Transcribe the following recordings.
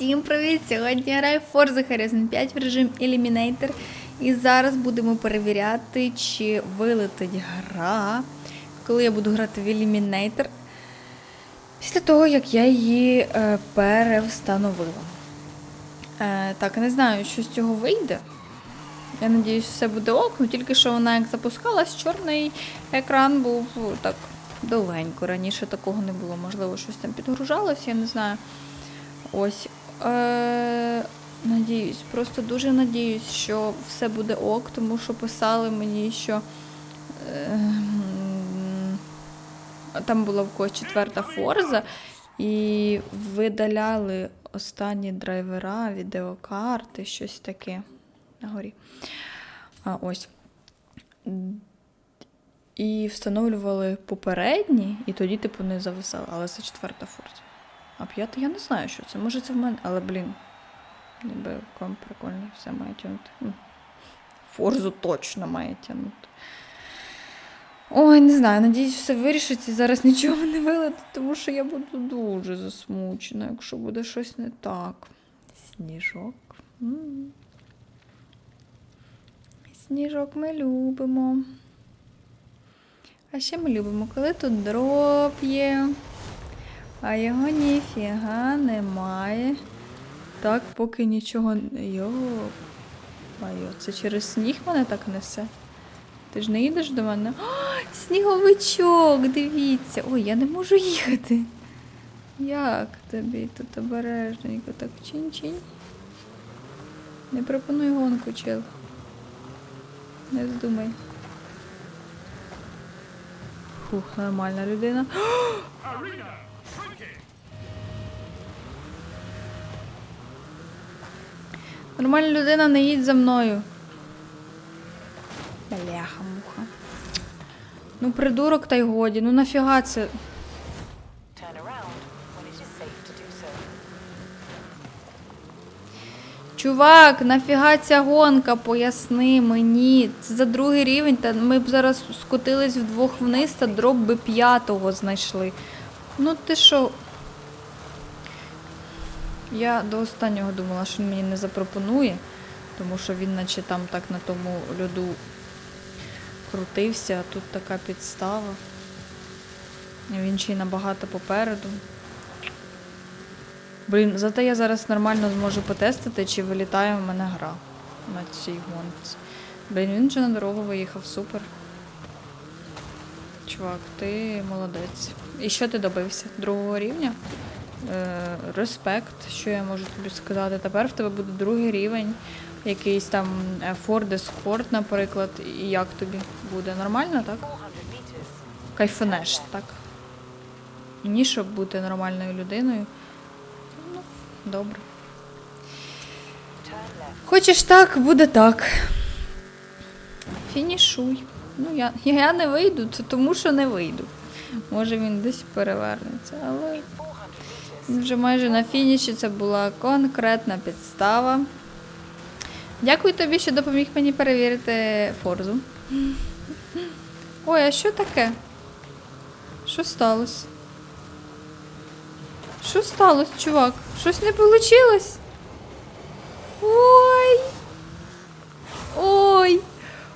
Всім привіт! Сьогодні я граю Forza Horizon 5 в режим Eliminator. І зараз будемо перевіряти, чи вилетить гра, коли я буду грати в Eliminator. Після того, як я її е, перевстановила. Е, так, не знаю, що з цього вийде. Я надіюсь, все буде ок, ну тільки що вона як запускалась, чорний екран був так довгенько. Раніше такого не було. Можливо, щось там підгружалось, я не знаю. Ось. Е- надіюсь, просто дуже надіюсь, що все буде ок, тому що писали мені, що е- там була в когось четверта форза, і видаляли останні драйвера, відеокарти, щось таке на горі. А, ось. І встановлювали попередні, і тоді, типу, не зависали. Але це четверта форза. А п'ята я не знаю, що це. Може це в мене. Але, блін. Ніби комп прикольний, все має тягнути. Ну, Форзу точно має тягнути. Ой, не знаю, надіюсь, все вирішиться і зараз нічого не вилетить, тому що я буду дуже засмучена, якщо буде щось не так. Сніжок. Сніжок ми любимо. А ще ми любимо, коли тут дроп є, а його ніфіга немає. Так, поки нічого не. Йо. Майо, це через сніг мене так несе. Ти ж не їдеш до мене? О, сніговичок, дивіться. Ой, я не можу їхати. Як тобі тут обережненько, так чинь-чинь. Не пропонуй гонку, чел. Не здумай. Фух, нормальна людина. Нормальна людина, не їдь за мною. Бляха, муха. Ну, придурок та й годі. Ну нафіга це. Чувак, нафіга ця гонка, поясни мені. Це за другий рівень, та ми б зараз скотились вдвох вниз та дроп би п'ятого знайшли. Ну ти що? Я до останнього думала, що він мені не запропонує, тому що він наче там так на тому льоду крутився, а тут така підстава. Він ще й набагато попереду. Блін, зате я зараз нормально зможу потестити, чи вилітає в мене гра на цій гонці. Блін, він вже на дорогу виїхав, супер. Чувак, ти молодець. І що ти добився? Другого рівня? Е, респект, що я можу тобі сказати. Тепер в тебе буде другий рівень, якийсь там е, Ford Escort, наприклад. І як тобі буде? Нормально, так? 400. Кайфанеш, так? Ні, щоб бути нормальною людиною. Ну, добре. Хочеш так, буде так. Фінішуй. Ну, я, я не вийду, тому що не вийду. Може він десь перевернеться, але 400 meters. він вже майже на фініші це була конкретна підстава. Дякую тобі, що допоміг мені перевірити форзу. Ой, а що таке? Що сталося? Що сталося, чувак? Щось не вийшло? Ой. Ой.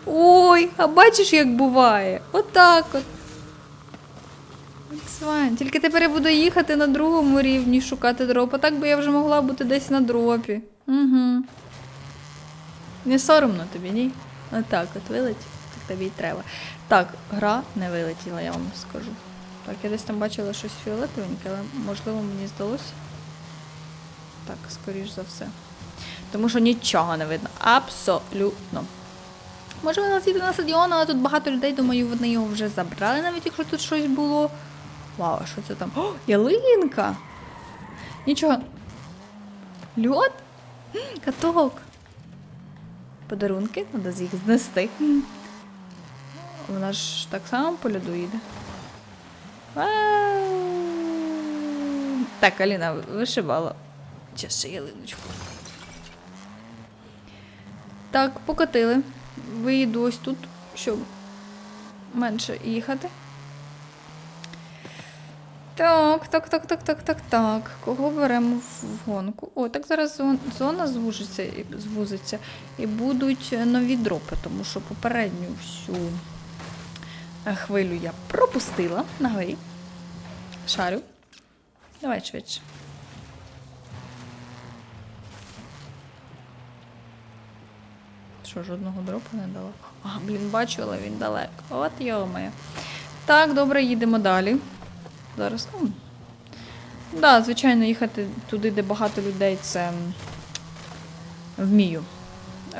Ой, а бачиш, як буває? Отак от. Свань, тільки тепер я буду їхати на другому рівні шукати дроп, а так би я вже могла бути десь на дропі. Угу. Не соромно тобі, ні? Отак от вилетів, так тобі й треба. Так, гра не вилетіла, я вам скажу. Так, я десь там бачила щось фіолетовеньке, але можливо мені здалося. Так, скоріш за все. Тому що нічого не видно. Абсолютно. Може вона летіти на стадіон, але тут багато людей, думаю, вони його вже забрали, навіть якщо тут щось було. Вау, що це там? О, ялинка! Нічого. Льот? Каток. Подарунки, треба їх знести. Вона ж так само по льоду їде. Так, Аліна вишивала. Часи ялиночку. Так, покатили. Виїду ось тут, щоб менше їхати. Так, так, так, так, так, так, так. Кого беремо в гонку? О, так зараз зона звужиться, і- звузиться і будуть е, нові дропи, тому що попередню всю е, хвилю я пропустила на горі. Шарю. Давай швидше. Що, жодного дропу не дала? А, блін, бачу, але він далеко. От йомає. Так, добре, їдемо далі. Зараз. Ну, да, звичайно, їхати туди, де багато людей, це вмію.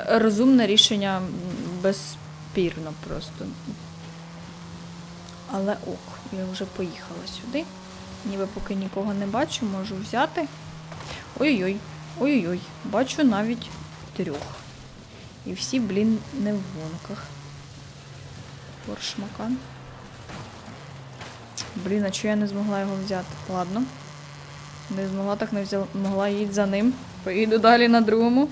Розумне рішення м, безспірно просто. Але ок, я вже поїхала сюди. Ніби поки нікого не бачу, можу взяти. Ой-ой-ой, ой-ой-ой, бачу навіть трьох. І всі, блін, не в гонках. Поршмакан. Блін, а чого я не змогла його взяти? Ладно. Не змогла, так не взяла. Могла їдь за ним. Поїду далі на другому.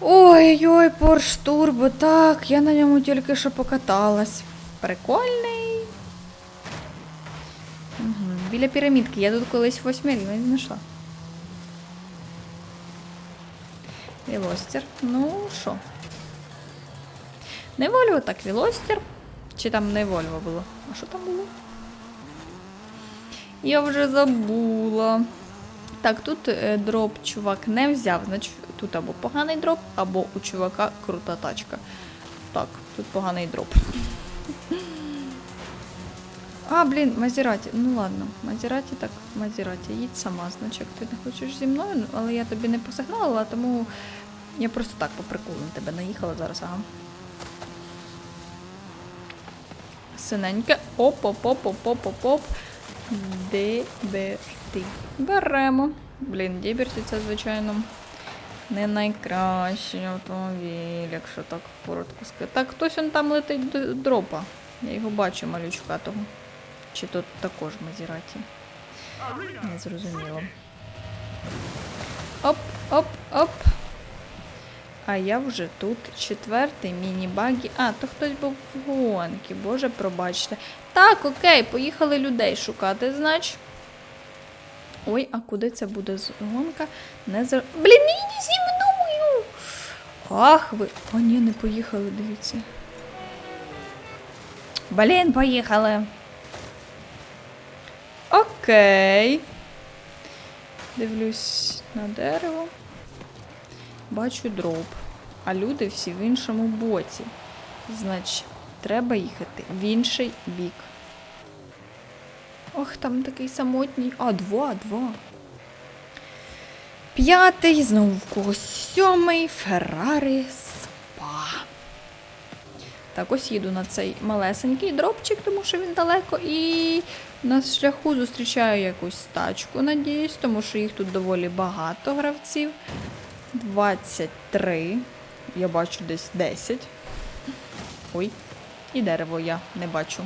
Ой-ой, Порш Турбо, так, я на ньому тільки що покаталась. Прикольний. Угу. Біля пірамідки. Я тут колись восьмирівень знайшла. Вілостер. Ну, що? Не Вольво, так Вілостер. Чи там не Вольво було? А що там було? Я вже забула. Так, тут е, дроп чувак не взяв, значить тут або поганий дроп, або у чувака крута тачка. Так, тут поганий дроп. А, блін, Мазераті. Ну ладно, Мазераті так, Мазераті, їдь сама, значить, ти не хочеш зі мною, але я тобі не посигналила, тому я просто так по приколу на тебе наїхала зараз, ага. Синеньке. Оп-оп-оп-оп-оп-оп-оп. Деберти. Беремо. Блін, Діберті це, звичайно, не найкращий автомобіль, якщо так коротко сказати. Так, хтось он там летить до дропа. Я його бачу, малючка того. Чи тут також Мазіраті? Не зрозуміло. Оп, оп, оп. А я вже тут четвертий міні-багі. А, то хтось був в гонки, боже, пробачте. Так, окей, поїхали людей шукати, знач. Ой, а куди це буде гонка? Не за. Блін, йди зі мною! Ах ви. О, ні, не поїхали, дивіться. Блін, поїхали. Окей. Дивлюсь на дерево. Бачу дроб, а люди всі в іншому боці. Значить, треба їхати в інший бік. Ох, там такий самотній. А, два, два. П'ятий, знову в когось сьомий, Феррари Спа. Так, ось їду на цей малесенький дропчик, тому що він далеко. І на шляху зустрічаю якусь тачку, надіюсь, тому що їх тут доволі багато гравців. 23. Я бачу десь 10. Ой, і дерево я не бачу.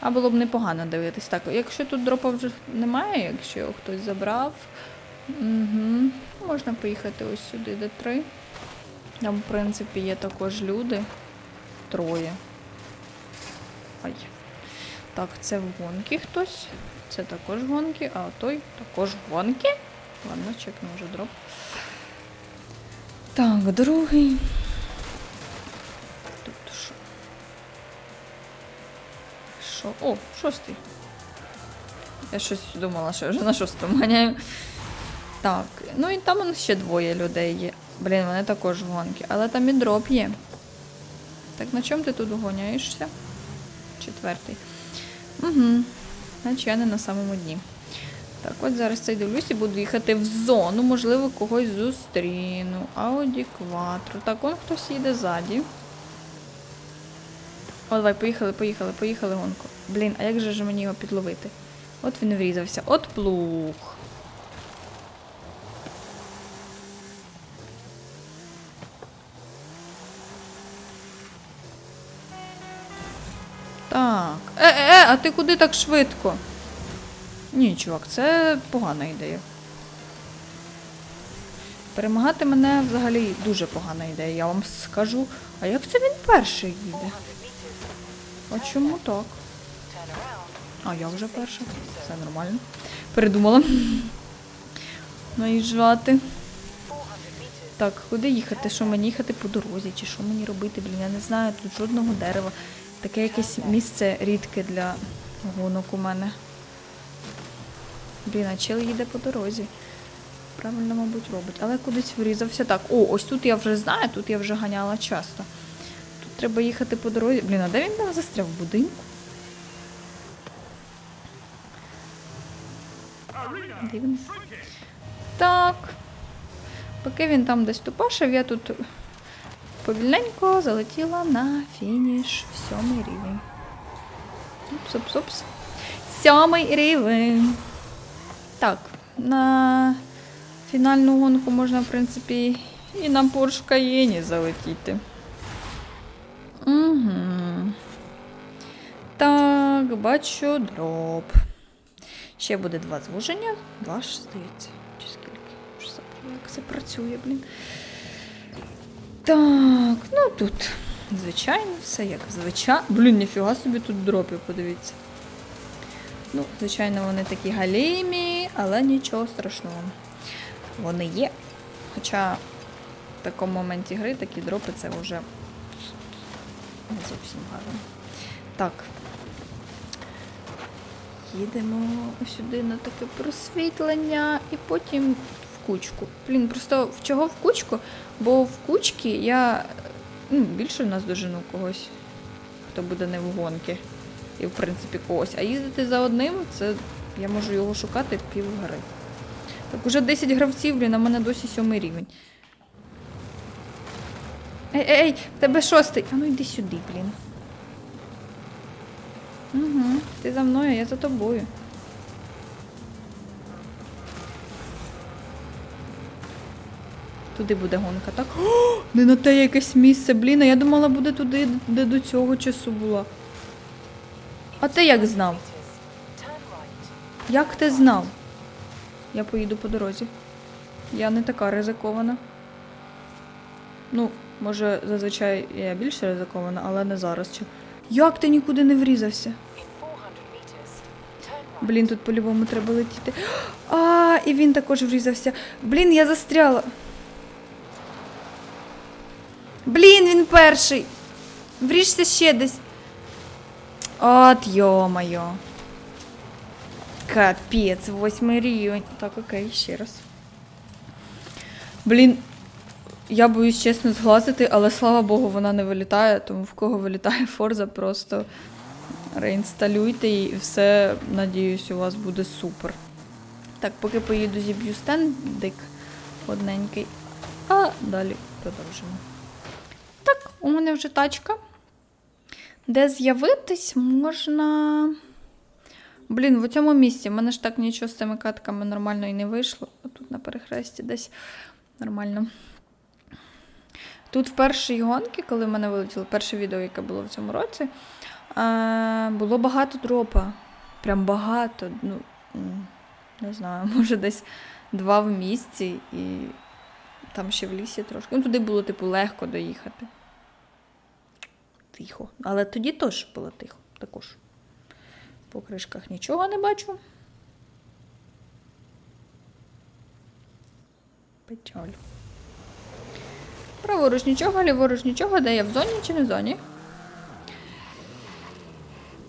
А було б непогано дивитись. Так, якщо тут дропа вже немає, якщо його хтось забрав, угу. можна поїхати ось сюди, де 3. Там, в принципі, є також люди. Троє. Ай. Так, це в гонки хтось. Це також гонки, а той також гонки. Ладно, чекну вже дроп. Так, другий. Тут що? Що? О, шостий. Я щось думала, що я вже на шостому ганяю. Так, ну і там ще двоє людей є. Блін, вони також гонки, але там і дроп є. Так на чому ти тут гоняєшся? Четвертий. Угу. Значить я не на самому дні. Так, от зараз цей дивлюсь і буду їхати в зону, можливо, когось зустріну. Audi Quattro. Так, он хтось їде ззаді. О, давай, поїхали, поїхали, поїхали гонку. Блін, а як же ж мені його підловити? От він врізався. От плуг. Так. Е, е, е, а ти куди так швидко? Ні, чувак, це погана ідея. Перемагати мене взагалі дуже погана ідея, я вам скажу. А як це він перший їде? А чому так? А я вже перша. Все нормально. Передумала. Наїжджати. Так, куди їхати? Що мені їхати по дорозі? Чи що мені робити? Блін, я не знаю, тут жодного дерева. Таке якесь місце рідке для гонок у мене. Блін, а чел їде по дорозі. Правильно, мабуть, робить. Але кудись врізався. Так, о, ось тут я вже знаю, тут я вже ганяла часто. Тут треба їхати по дорозі. Блін, а де він там застряв? В будинку? Де? Так. Поки він там десь тупашив, я тут повільненько залетіла на фініш сьомий рівень. Упс, упс, упс. Сьомий рівень. Так, на фінальну гонку можна, в принципі, і на Porsche Cayenne залетіти. Угу. Так, бачу дроп. Ще буде два звуження. Два ж, здається. Чи скільки? Як це працює, блін. Так, ну тут, звичайно, все як звичайно. Блін, ніфіга собі тут дропів, подивіться. Ну, звичайно, вони такі галімі, але нічого страшного. Вони є. Хоча в такому моменті гри такі дропи це вже не зовсім гарно. Так. Їдемо сюди на таке просвітлення і потім в кучку. Блін, просто в чого в кучку? Бо в кучці я ну, більше нас дожену когось, хто буде не в гонки. І в принципі когось. А їздити за одним, це я можу його шукати пів гри. Так, уже 10 гравців, блін, а мене досі сьомий рівень. Ей, ей, ей, в тебе шостий. А ну йди сюди, блін. Угу, ти за мною, я за тобою. Туди буде гонка, так? О, не на те якесь місце, блін, я думала, буде туди, де до цього часу була. А ти як знав? Як ти знав? Я поїду по дорозі. Я не така ризикована. Ну, може, зазвичай я більш ризикована, але не зараз. Чи- Як ти нікуди не врізався? In 400 meters. Turn right. Блін, тут по-любому треба летіти. А, і він також врізався. Блін, я застряла. Блін, він перший. Вріжся ще десь. От йо-моє. Капець, восьмий рівень. Так, окей, ще раз. Блін, я боюсь чесно зглазити, але слава Богу, вона не вилітає, тому в кого вилітає Форза, просто реінсталюйте і все, надіюсь, у вас буде супер. Так, поки поїду зіб'ю стендик одненький, а далі продовжимо. Так, у мене вже тачка. Де з'явитись можна. Блін, в цьому місці. в мене ж так нічого з цими катками нормально і не вийшло. Тут на перехресті десь нормально. Тут в першій гонці, коли в мене вилетіло перше відео, яке було в цьому році, було багато дропа. Прям багато. Ну, не знаю, може десь два в місці і там ще в лісі трошки. Ну, туди було, типу, легко доїхати. Тихо. Але тоді теж було тихо також. По кришках нічого не бачу. Печаль. Праворуч нічого, ліворуч нічого, де я в зоні чи не в зоні?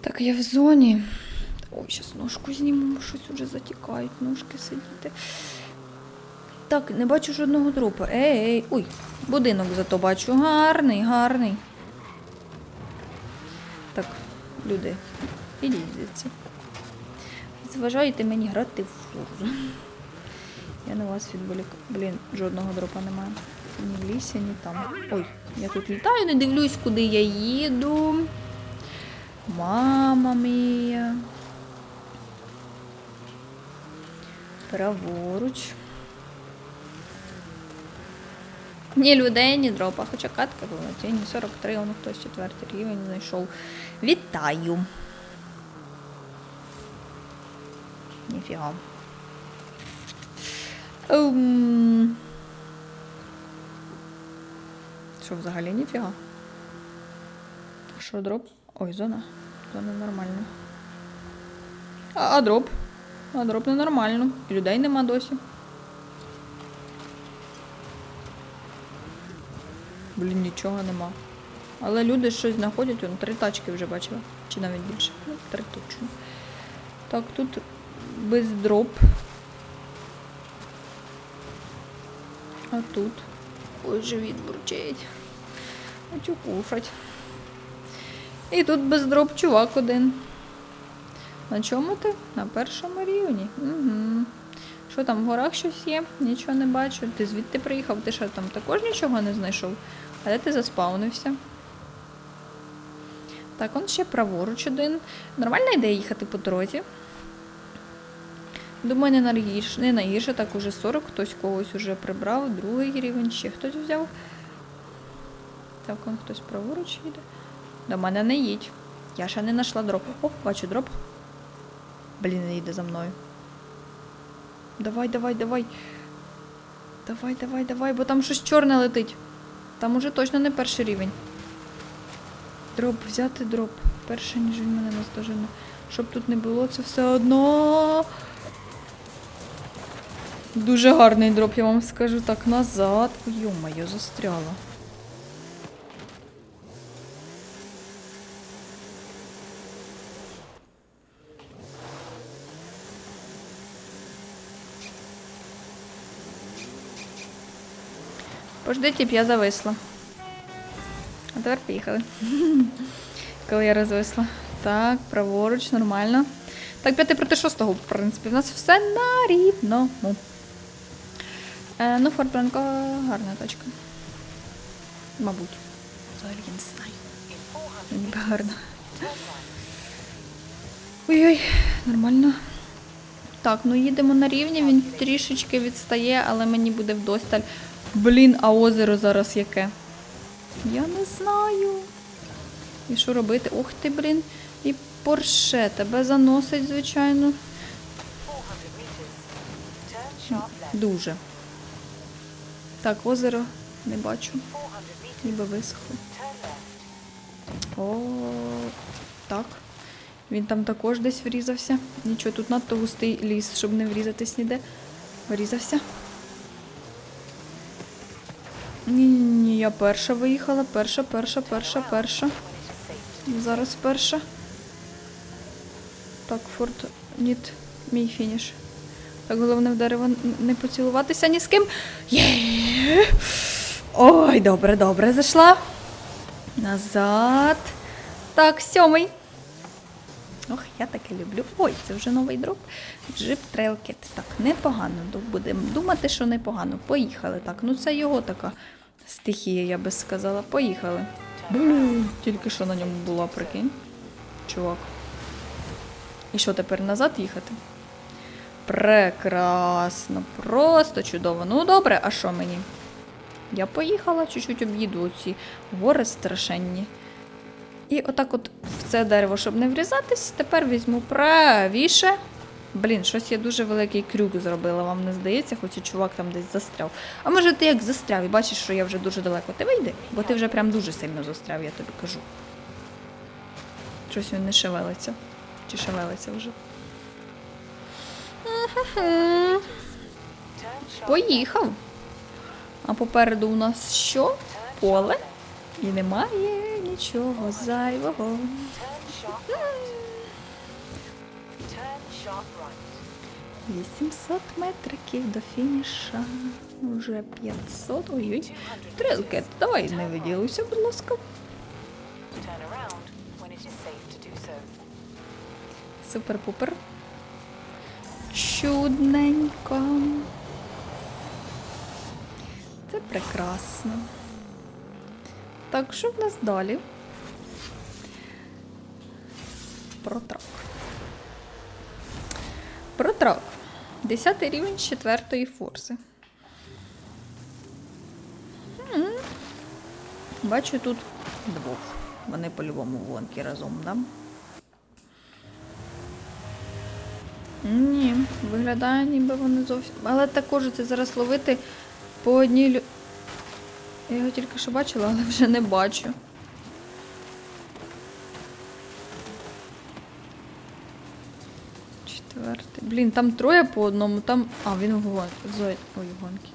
Так, я в зоні. Ой, зараз ножку зніму, щось уже затікають ножки сидіти. Так, не бачу жодного дропа. Ей, ей, ой, будинок зато бачу. Гарний, гарний. Так, люди, звідси. Зважаєте мені грати в фурзу. Я на вас відволік. Блін, жодного дропа немає. Ні в лісі, ні там. Ой, я тут літаю, не дивлюсь, куди я їду. Мама мія. Праворуч. Ні людей, ні дропа, хоча катка була. Тіні 43, воно хтось четвертий рівень знайшов. Вітаю. Ніфіга. Ем... Що взагалі ніфіга? Що дроп? Ой, зона. Зона нормальна. А, а дроп? А дроп ненормально. І людей нема досі. Блін, нічого нема. Але люди щось знаходять, вон три тачки вже бачила. Чи навіть більше. Ну, три точно. Так, тут без дроп. А тут. Ой, живіт бурчить. Хочу кушать. І тут без дроп чувак один. На чому ти? На першому рівні. Угу. Що там, в горах щось є? Нічого не бачу. Ти звідти приїхав? Ти що там також нічого не знайшов? А де ти заспаунився? Так, он ще праворуч один. Нормальна ідея їхати по дорозі. Думаю, не найгірше, не найгірше, так уже 40, хтось когось уже прибрав, другий рівень, ще хтось взяв. Так, хтось праворуч їде. До мене не їдь. Я ще не знайшла дроп. О, бачу дроп. Блін, не їде за мною. Давай, давай, давай. Давай, давай, давай, бо там щось чорне летить. Там уже точно не перший рівень. Дроп, взяти дроп. Перше, ніж він мене наздожене. Щоб тут не було, це все одно. Дуже гарний дроп, я вам скажу так назад. Йо-моє, застряла. Пождите, я зависла. А тепер поїхали. Коли я розвисла. Так, праворуч, нормально. Так, п'ятий проти шостого, в принципі, в нас все на рівному. Е, ну, Форд Бранко гарна точка. Мабуть. Взагалі я не знаю. In 400 Ніби гарно. Ой-ой, нормально. Так, ну їдемо на рівні, він трішечки відстає, але мені буде вдосталь. Блін, а озеро зараз яке? Я не знаю. І що робити? Ух ти, блін. І Порше тебе заносить, звичайно. 400 meters. Turn sharp left. Дуже. Так, озеро не бачу. Ніби висохло. О, так. Він там також десь врізався. Нічого, тут надто густий ліс, щоб не врізатись ніде. Врізався. Ні, ні, я перша виїхала. Перша, перша, перша, перша. Зараз перша. Так, Форд, ніт, мій фініш. Так, головне в дерево не поцілуватися ні з ким. Є! Ой, добре, добре, зайшла. Назад. Так, сьомий. Ох, я таке люблю. Ой, це вже новий дроп. Джип трейлкет. Так, непогано. Будемо думати, що непогано. Поїхали. Так, ну це його така стихія, я би сказала. Поїхали. Блін, тільки що на ньому була, прикинь. Чувак. І що тепер назад їхати? Прекрасно, просто чудово. Ну добре, а що мені? Я поїхала, чуть-чуть об'їду оці гори страшенні. І отак от в це дерево, щоб не врізатись, тепер візьму правіше. Блін, щось я дуже великий крюк зробила, вам не здається, хоч і чувак там десь застряв. А може ти як застряв і бачиш, що я вже дуже далеко. Ти вийди, бо ти вже прям дуже сильно застряв, я тобі кажу. Щось він не шевелиться. Чи шевелиться вже? Turn Поїхав. А попереду у нас що? Поле. І немає нічого зайвого. 800 метриків до фініша. Уже 500. Ой-ой. Трилкет, давай не виділуйся, будь ласка. Turn Чудненько. Це прекрасно. Так, що в нас далі? Протрак. Протрак. Десятий рівень четвертої форси. Бачу тут двох. Вони по-любому в гонки разом, да? Ні, Виглядає, ніби вони зовсім... Але також це зараз ловити по одній лю... Я його тільки що бачила, але вже не бачу. Четвертий. Блін, там троє по одному, там... А, він в гонки. Зо... Ой, в гонки.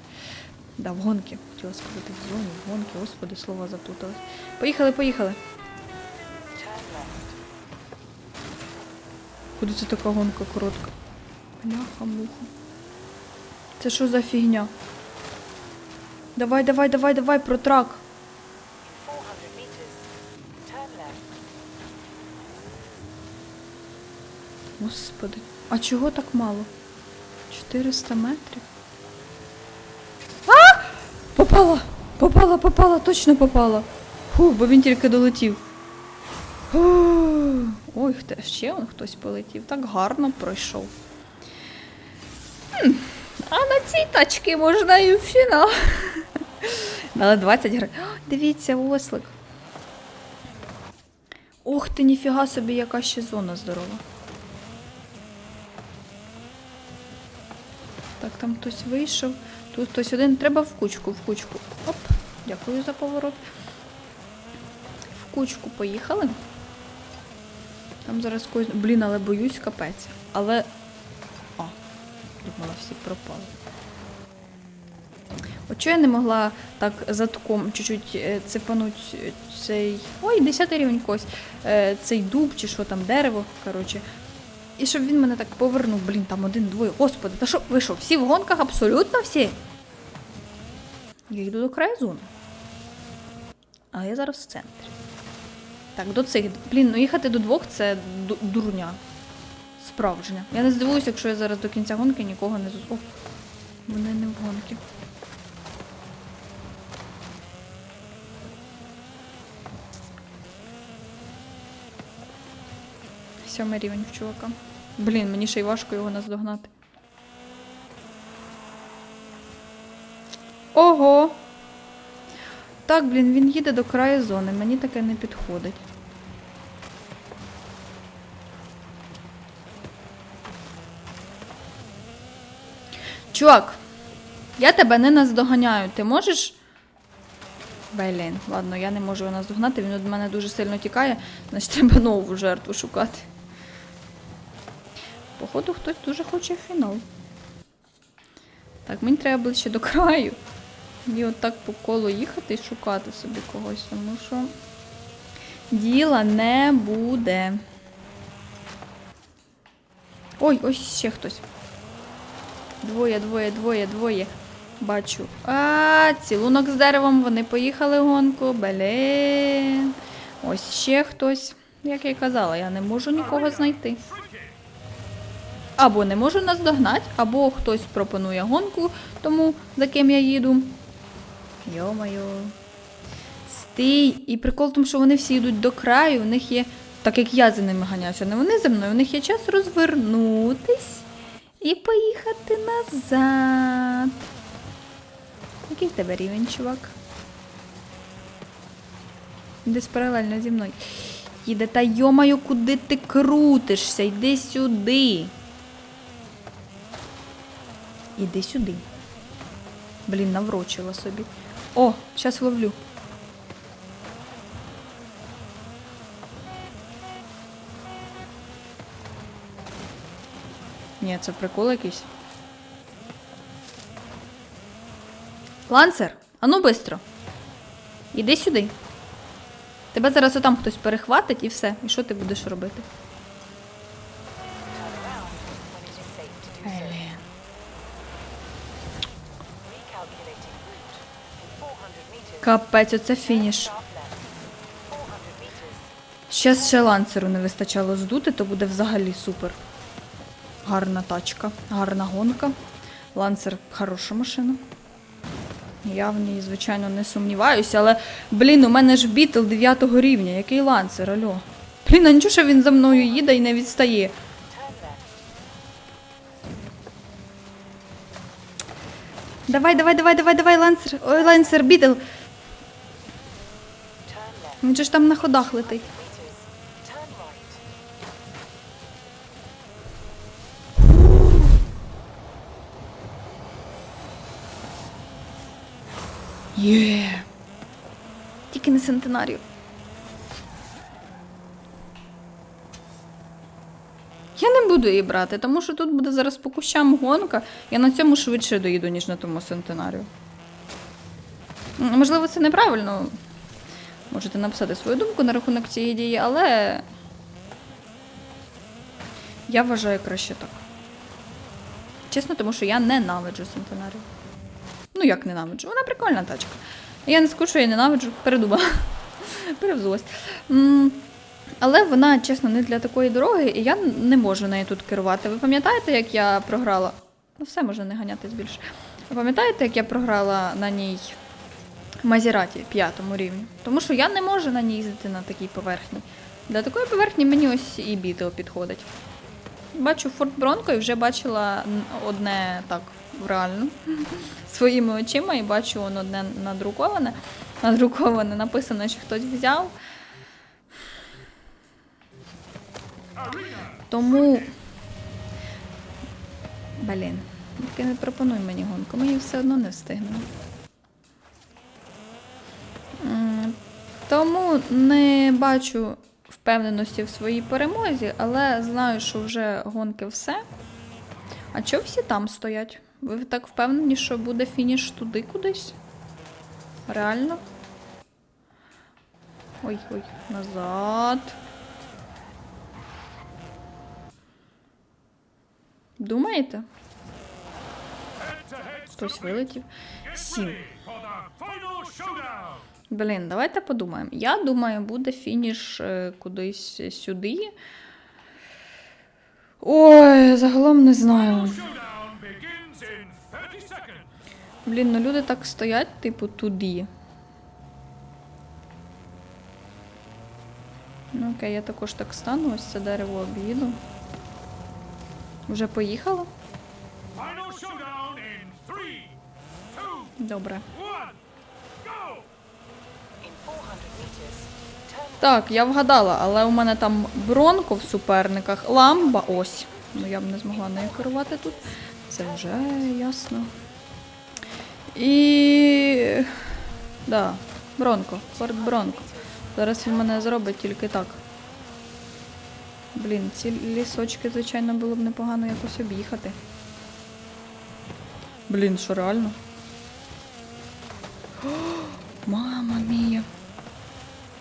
Да, в гонки. Хотіла сказати, в зоні, в гонки, господи, слова заплутались. Поїхали, поїхали. Куди це така гонка коротка? Бляха, муха. Це що за фігня? Давай, давай, давай, давай, про трак. 400 meters. Turn left. Господи. А чого так мало? 400 метрів. А! Попала! Попала, попала, точно попала. Фу, бо він тільки долетів. Фу. Ой, ще хтось полетів. Так гарно пройшов. А на цій тачці можна і в фінал. Але 20 гривень. Дивіться, ослик. Ох ти, ніфіга собі, яка ще зона здорова. Так, там хтось вийшов. Тут хтось один. Треба в кучку, в кучку. Оп, дякую за поворот. В кучку поїхали. Там зараз когось. Блін, але боюсь капець. Але. А, всі пропали. От чого я не могла так задком чуть-чуть е, цепануть е, цей. Ой, 10 рівень когось. Е, Цей дуб чи що там, дерево, коротше. І щоб він мене так повернув, блін, там один-двоє. Господи, та що, ви що, всі в гонках абсолютно всі? Я йду до краю зони. А я зараз в центрі. Так, до цих. Блін, ну їхати до двох це дурня. Справжня. Я не здивуюся, якщо я зараз до кінця гонки нікого не зустріну. О, вони не в гонки. Сьомий рівень в чувака. Блін, мені ще й важко його наздогнати. Ого! Так, блін, він їде до краю зони. Мені таке не підходить. Чувак, я тебе не наздоганяю. Ти можеш. Блін, ладно, я не можу його наздогнати, він від мене дуже сильно тікає, значить треба нову жертву шукати. Походу, хтось дуже хоче фінал. Так, мені треба ближче до краю. І отак по колу їхати і шукати собі когось, тому що діла не буде. Ой, ось ще хтось. Двоє, двоє, двоє, двоє. Бачу. А, цілунок з деревом, вони поїхали гонку. Блін. Ось ще хтось. Як я й казала, я не можу нікого знайти. Або не можу наздогнати, або хтось пропонує гонку, тому за ким я їду. Йо-моє. Стій! І прикол тому, що вони всі йдуть до краю, у них є, так як я за ними ганяюся, не вони за мною, у них є час розвернутись і поїхати назад. Який в тебе рівень, чувак? Десь паралельно зі мною. Їде, та йомаю, куди ти крутишся? Йди сюди. Іди сюди. Блін, наврочила собі. О, зараз ловлю. Ні, це прикол якийсь. Лансер, ану бистро. Іди сюди. Тебе зараз отам хтось перехватить і все. І що ти будеш робити? Turn around when it is safe to do so. Блін. Recalculating route. In 400 meters. Капець, оце фініш. Sharp left. 400 meters. Щас ще ланцеру не вистачало здути, то буде взагалі супер. Гарна тачка, гарна гонка. Ланцер хороша машина. Я в ній, звичайно, не сумніваюся, але, блін, у мене ж бітл 9 рівня. Який ланцер, альо? Блін, а нічого, він за мною їде і не відстає. Давай, давай, давай, давай, давай, ланцер. Ой, ланцер, бітл. Він же ж там на ходах летить. Тільки центенарію. Я не буду її брати, тому що тут буде зараз по кущам гонка. Я на цьому швидше доїду, ніж на тому центенарію. Можливо, це неправильно. Можете написати свою думку на рахунок цієї дії, але я вважаю краще так. Чесно, тому що я ненавиджу центенарію. Ну, як ненавиджу? Вона прикольна тачка. Я не скажу, що я ненавиджу, передумала. Перевзулась. Але вона, чесно, не для такої дороги, і я не можу нею тут керувати. Ви пам'ятаєте, як я програла? Ну, все може не ганятись більше. Ви пам'ятаєте, як я програла на ній Мазіраті п'ятому рівні? Тому що я не можу на ній їздити на такій поверхні. Для такої поверхні мені ось і бітел підходить. Бачу Форт Бронко і вже бачила одне так реально своїми очима, і бачу воно одне надруковане. Надруковане, написано, що хтось взяв. Тому. Блін, тільки не пропонуй мені гонку, ми її все одно не встигнемо. Тому не бачу впевненості в своїй перемозі, але знаю, що вже гонки все. А чого всі там стоять? Ви так впевнені, що буде фініш туди кудись? Реально? Ой, ой, назад. Думаєте? Хтось вилетів. Сім. Блін, давайте подумаємо. Я думаю, буде фініш е, кудись сюди. Ой, загалом не знаю. Блін, ну люди так стоять, типу, туди. Ну окей, я також так стану, ось це дерево об'їду. Вже поїхало? Final showdown in 3, 2, Добре. 1, go! In 400 meters, turn Так, я вгадала, але у мене там бронко в суперниках, ламба ось. Ну я б не змогла нею керувати тут. Це вже ясно. І. Да, бронко, Форт Бронко. Зараз він мене зробить тільки так. Блін, ці лісочки, звичайно, було б непогано якось об'їхати. Блін, що реально? О, мама мія.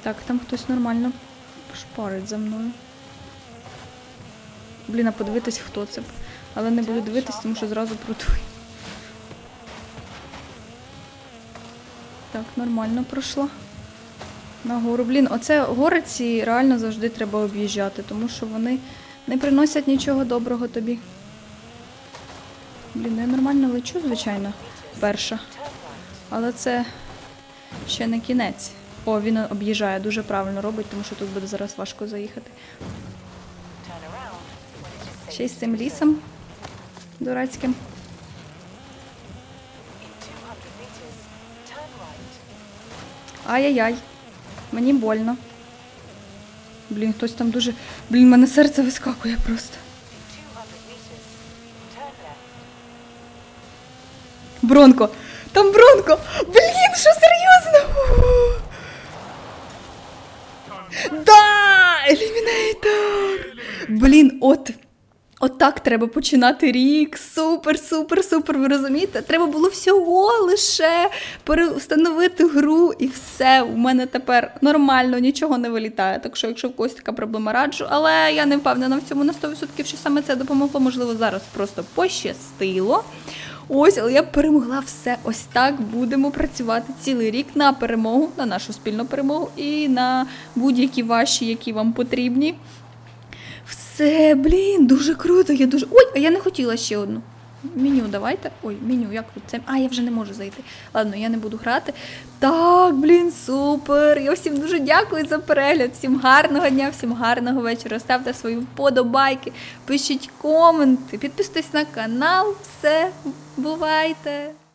Так, там хтось нормально шпарить за мною. Блін, а подивитись, хто це. Але не буду дивитись, тому що зразу протую. Так, нормально пройшла. Нагору. Блін, оце гори ці реально завжди треба об'їжджати, тому що вони не приносять нічого доброго тобі. Блін, ну я нормально лечу, звичайно, перша. Але це ще не кінець. О, він об'їжджає, дуже правильно робить, тому що тут буде зараз важко заїхати. Ще й з цим лісом дурацьким. In 200 meters, turn right. Ай-яй-яй. Мені больно. Блін, хтось там дуже. Блін, мене серце вискакує просто. In 200 meters, turn left. Бронко! Там Бронко! Блін, що серйозно? Да! Елімінейтор! Блін, от. От так треба починати рік. Супер, супер, супер. Ви розумієте? Треба було всього лише переустановити гру і все. У мене тепер нормально, нічого не вилітає. Так що, якщо в когось така проблема раджу, але я не впевнена в цьому на 100%, що саме це допомогло. Можливо, зараз просто пощастило. Ось, але я перемогла все. Ось так будемо працювати цілий рік на перемогу, на нашу спільну перемогу і на будь-які ваші, які вам потрібні. Все, блін, дуже круто. Я дуже. Ой, а я не хотіла ще одну. Меню, давайте. Ой, меню, як тут це? А, я вже не можу зайти. Ладно, я не буду грати. Так, блін, супер. Я всім дуже дякую за перегляд. Всім гарного дня, всім гарного вечора. Ставте свої вподобайки, пишіть коменти, підписуйтесь на канал. Все, бувайте!